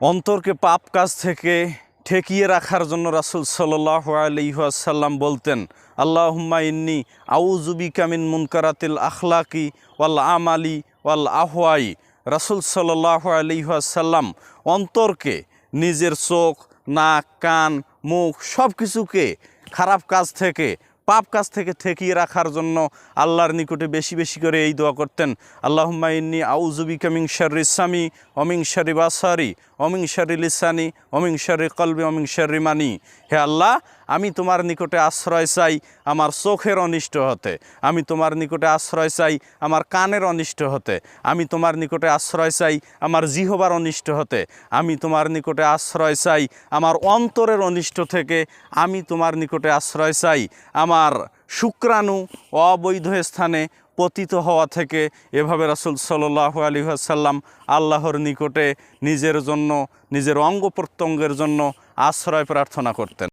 অন্তরকে পাপ কাজ থেকে ঠেকিয়ে রাখার জন্য রাসুল সাল্লাহ আলহাসাল্লাম বলতেন, আল্লাহুম্মা ইন্নি আউজুবি কামিন মুনকারাতিল আখলাকি ওয়াল আমালি ওয়াল আহওয়াই। রাসুল সাল্লাহ আলহাসাল্লাম অন্তরকে নিজের চোখ, নাক, কান, মুখ সব কিছুকে খারাপ কাজ থেকে পাপ কাজ থেকে ঠেকিয়ে রাখার জন্য আল্লাহর নিকটে বেশি বেশি করে এই দোয়া করতেন। আল্লাহ ইন্নি আউজুবি কামিং শারি সামি অমিং শারি বাসারি অমিং শারি লিসানি অমিং শারি কলবি অমিং শারি মানি। হে আল্লাহ আমি তোমার নিকটে আশ্রয় চাই আমার চোখের অনিষ্ট হতে। আমি তোমার নিকটে আশ্রয় চাই আমার কানের অনিষ্ট হতে। আমি তোমার নিকটে আশ্রয় চাই আমার জিহবার অনিষ্ট হতে। আমি তোমার নিকটে আশ্রয় চাই আমার অন্তরের অনিষ্ট থেকে। আমি তোমার নিকটে আশ্রয় চাই আমার শুক্রাণু অবৈধ স্থানে পতিত হওয়া থেকে। এভাবে রাসুল সাল্লাহ আলী আসাল্লাম আল্লাহর নিকটে নিজের জন্য, নিজের অঙ্গ প্রত্যঙ্গের জন্য আশ্রয় প্রার্থনা করতেন।